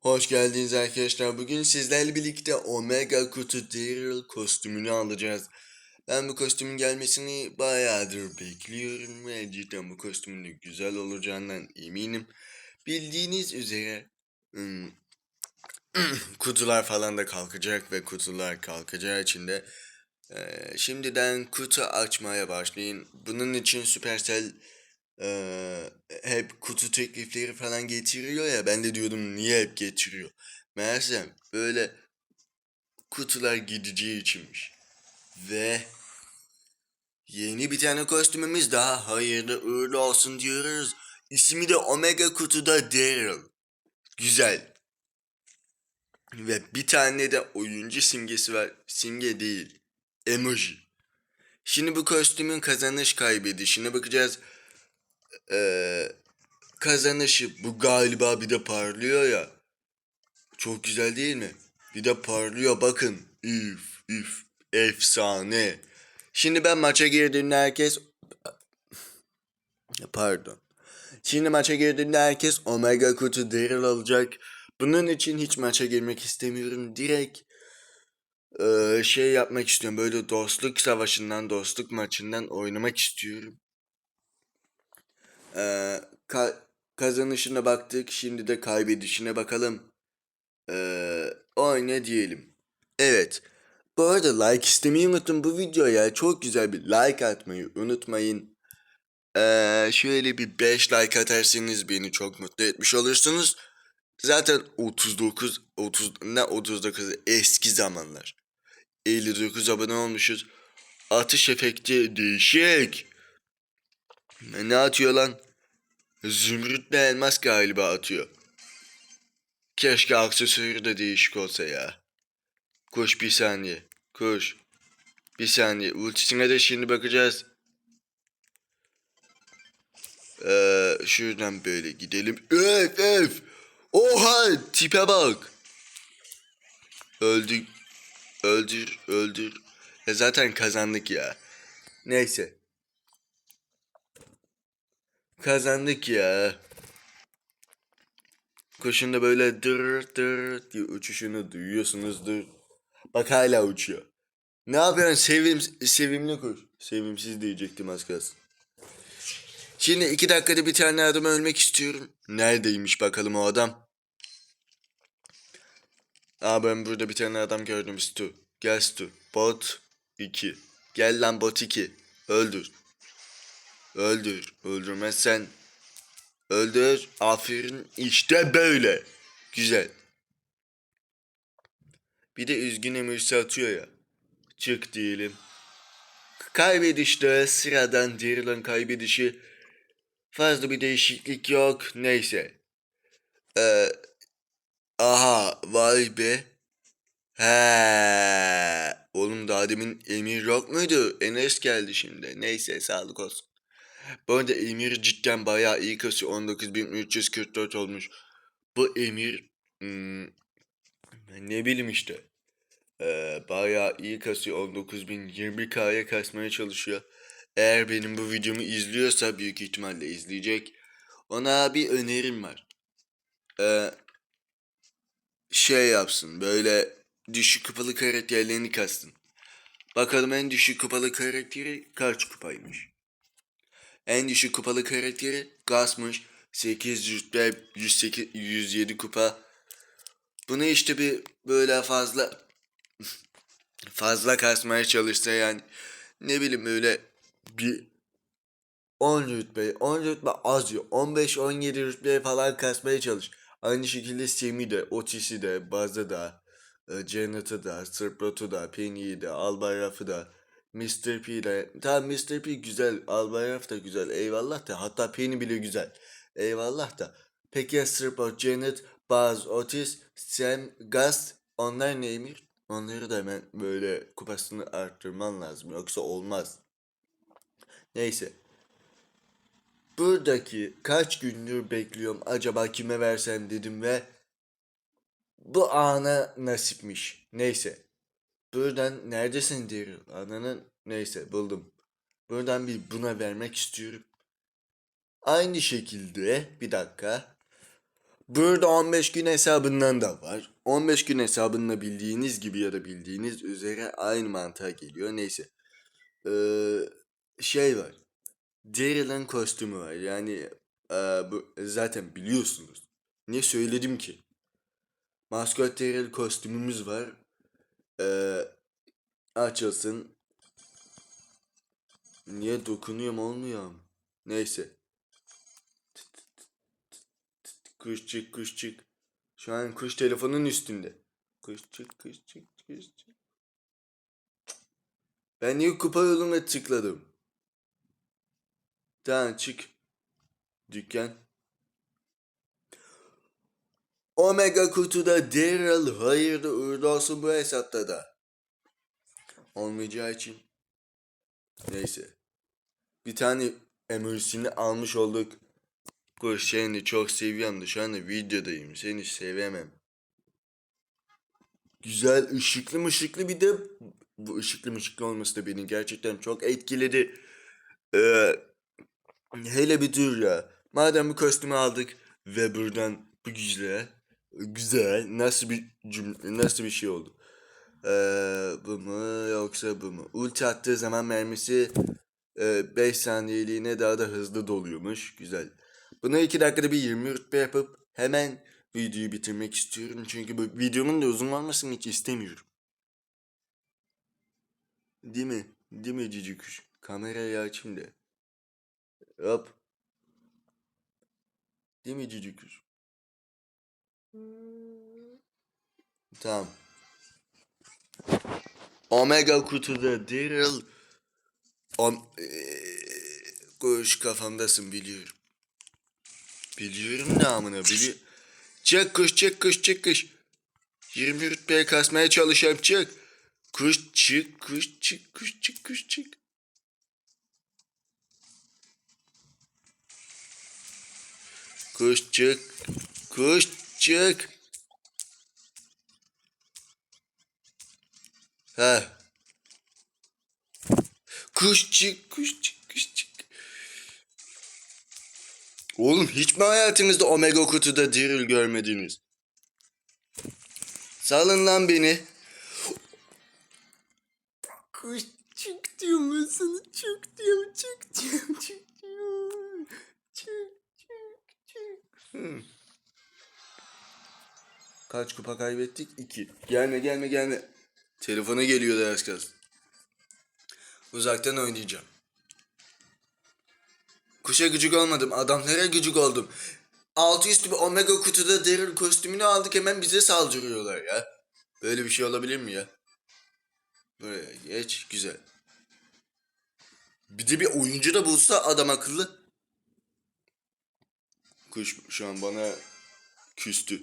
Hoş geldiniz arkadaşlar. Bugün sizlerle birlikte Omega Kutu Daryl kostümünü alacağız. Ben bu kostümün gelmesini bayağıdır bekliyorum ve cidden bu kostümün de güzel olacağından eminim. Bildiğiniz üzere hmm, kutular falan da kalkacak ve kutular kalkacağı için de eee, şimdiden kutu açmaya başlayın. Bunun için Supercell eee, hep kutu teklifleri falan getiriyor ya ben de diyordum niye hep getiriyor. Meğersem böyle kutular gideceği içinmiş. Ve yeni bir tane kostümümüz daha hayırlı uğurlu olsun diyoruz. İsmi de Omega Kutuda Daryl. Güzel. Ve bir tane de oyuncu simgesi var. Simge değil. Emoji. Şimdi bu kostümün kazanış kaybedişine bakacağız. Ee, kazanışı bu galiba bir de parlıyor ya. Çok güzel değil mi? Bir de parlıyor bakın. Üf üf efsane. Şimdi ben maça girdiğimde herkes pardon. Şimdi maça girdiğimde herkes Omega kutu Daryl alacak. Bunun için hiç maça girmek istemiyorum. Direkt şey yapmak istiyorum. Böyle dostluk savaşından, dostluk maçından oynamak istiyorum. Eee, ka- kazanışına baktık. Şimdi de kaybedişine bakalım. Eee oyna diyelim. Evet. Bu arada like istemeyi unuttum bu videoya. Çok güzel bir like atmayı unutmayın. Eee şöyle bir 5 like atarsanız beni çok mutlu etmiş olursunuz. Zaten 39 30 ne 39 eski zamanlar. 59 abone olmuşuz. Atış efekti değişik. Ne atıyor lan? Zümrütle elmas galiba atıyor. Keşke aksesuarı da değişik olsa ya. Koş bir saniye. Koş. Bir saniye. Ultisine de şimdi bakacağız. Ee, şuradan böyle gidelim. Öf öf. Oha tipe bak. Öldük. Öldür öldür. Ya zaten kazandık ya. Neyse. Kazandık ya. Kuşun da böyle dır dır diye uçuşunu duyuyorsunuzdur. Bak hala uçuyor. Ne yapıyorsun sevim, sevimli kuş. Sevimsiz diyecektim az kalsın. Şimdi iki dakikada bir tane adam ölmek istiyorum. Neredeymiş bakalım o adam. Aa ben burada bir tane adam gördüm Stu. Gel Stu. Bot 2. Gel lan bot 2. Öldür. Öldür. Öldürmezsen Öldür. Aferin. İşte böyle. Güzel. Bir de üzgün emirsi atıyor ya. Çık diyelim. Kaybedişte sıradan Daryl'ın kaybedişi. Fazla bir değişiklik yok. Neyse. Ee, aha vay be. He. Oğlum daha demin Emir yok muydu? Enes geldi şimdi. Neyse sağlık olsun. Bu arada Emir cidden bayağı iyi kasıyor. 19.344 olmuş. Bu Emir hmm, ne bileyim işte. Ee, bayağı iyi kasıyor. 19.020k'ya kasmaya çalışıyor. Eğer benim bu videomu izliyorsa büyük ihtimalle izleyecek. Ona bir önerim var. Ee, şey yapsın böyle düşük kupalı karakterlerini kastın. Bakalım en düşük kupalı karakteri kaç kupaymış. En düşük kupalı karakteri Gas'mış. 8 rütbe 108, 107 kupa. Bunu işte bir böyle fazla fazla kasmaya çalışsa yani ne bileyim öyle bir 10 rütbe 10 rütbe az ya 15-17 rütbe falan kasmaya çalış. Aynı şekilde Semi de, Otis'i de, Baz'ı da, e, Janet'ı da, Sırpot'u da, Penny'i de, Albayraf'ı da, Mr. P ile tamam Mr. P güzel Albayraf da güzel eyvallah da hatta Penny bile güzel eyvallah da peki Sırpot, Janet, Buzz, Otis, Sam, Gus onlar neymiş? Onları da hemen böyle kupasını arttırman lazım yoksa olmaz. Neyse. Buradaki kaç gündür bekliyorum acaba kime versem dedim ve bu ana nasipmiş. Neyse. Buradan neredesin Daryl? Ananın neyse buldum. Buradan bir buna vermek istiyorum. Aynı şekilde bir dakika. Burada 15 gün hesabından da var. 15 gün hesabında bildiğiniz gibi ya da bildiğiniz üzere aynı mantığa geliyor. Neyse. Ee, şey var. Daryl'ın kostümü var. Yani ee, bu zaten biliyorsunuz. Ne söyledim ki? Maskot Daryl kostümümüz var. Ee, açılsın. Niye dokunuyorum olmuyor mu? Neyse. Kuşçuk kuşçuk. Şu an kuş telefonun üstünde. Kuşçuk kuşçuk kuşçuk. Ben niye kupa yoluna tıkladım? Tamam çık. Dükkan. Omega kutuda Daryl hayırlı uğurlu olsun bu hesapta da. Olmayacağı için. Neyse. Bir tane emürsini almış olduk. Kuş seni çok seviyorum da şu anda videodayım. Seni sevemem. Güzel ışıklı mışıklı bir de bu ışıklı mışıklı olması da beni gerçekten çok etkiledi. Ee, hele bir dur ya. Madem bu kostümü aldık ve buradan bu güzel güzel nasıl bir cümle nasıl bir şey oldu? Ee, bu mu yoksa bu mu? Ulti attığı zaman mermisi 5 saniyeliğine daha da hızlı doluyormuş. Güzel. Bunu 2 dakikada bir 20 rütbe yapıp hemen videoyu bitirmek istiyorum. Çünkü bu videomun da uzun olmasını hiç istemiyorum. Değil mi? Değil mi cici kuş? Kamerayı açayım da. Hop. Değil mi cici kuş? Tamam. Omega kutuda Daryl Om eee, kuş kafamdasın biliyorum. Biliyorum ne amına biliyor. Çık kuş çık kuş çık kuş. 20 rütbeye kasmaya çalışayım çık. Kuş çık kuş çık kuş çık kuş çık. Kuş çık. Kuş çık. Ha. Kuş çık kuş çık kuş çık. Oğlum hiç mi hayatınızda Omega kutuda Daryl görmediniz? Salın lan beni. Kuş çık diyorum ben sana çık diyorum çık diyorum çık diyorum. Çık çık çık. Hmm. Kaç kupa kaybettik? İki. Gelme gelme gelme. Telefona geliyor az kalsın. Uzaktan oynayacağım. Kuşa gıcık olmadım. Adamlara gıcık oldum. Altı üstü bir Omega kutuda Daryl kostümünü aldık hemen bize saldırıyorlar ya. Böyle bir şey olabilir mi ya? Buraya geç. Güzel. Bir de bir oyuncu da bulsa adam akıllı. Kuş şu an bana küstü.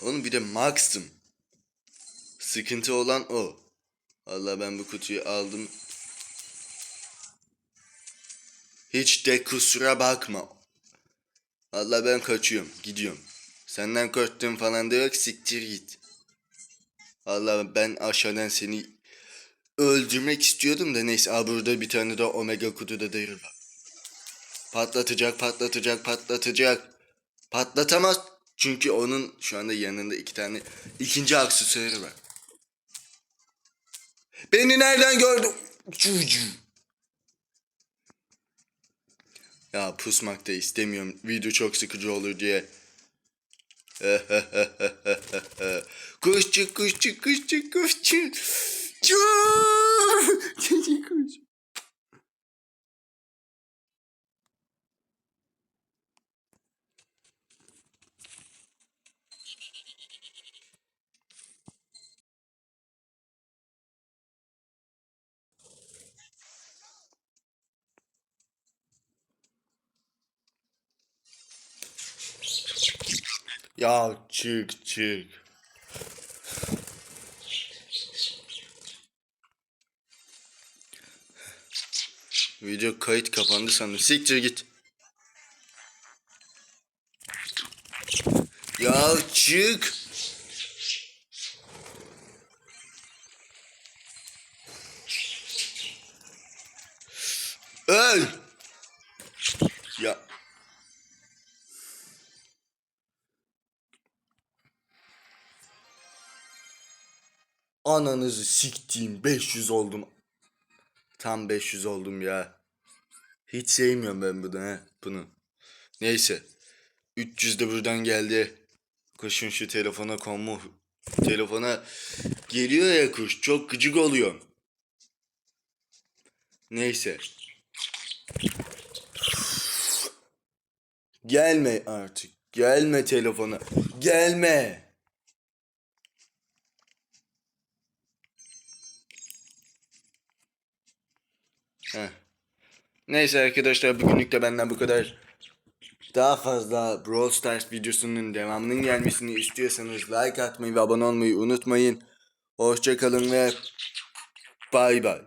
Oğlum bir de Max'tım. Sıkıntı olan o. Vallahi ben bu kutuyu aldım. Hiç de kusura bakma. Vallahi ben kaçıyorum. Gidiyorum. Senden korktuğum falan da yok. Siktir git. Vallahi ben aşağıdan seni öldürmek istiyordum da neyse. Aa, burada bir tane daha Omega kutuda Daryl var. Patlatacak, patlatacak, patlatacak. Patlatamaz. Çünkü onun şu anda yanında iki tane ikinci aksesuarı var. Beni nereden gördün? Ya pusmak da istemiyorum. Video çok sıkıcı olur diye. kuşçuk kuşçuk kuşçuk kuşçuk. Cuuu. Cici kuş. Ya çık çık. Video kayıt kapandı sandım. Siktir git. Ya çık. Öl. Ananızı siktiğim 500 oldum. Tam 500 oldum ya. Hiç sevmiyorum ben bunu ha bunu. Neyse. 300 de buradan geldi. Kuşun şu telefona konmu. Telefona geliyor ya kuş. Çok gıcık oluyorum. Neyse. Gelme artık. Gelme telefona. Gelme. Neyse arkadaşlar bugünlük de benden bu kadar. Daha fazla Brawl Stars videosunun devamının gelmesini istiyorsanız like atmayı ve abone olmayı unutmayın. Hoşçakalın ve bay bay.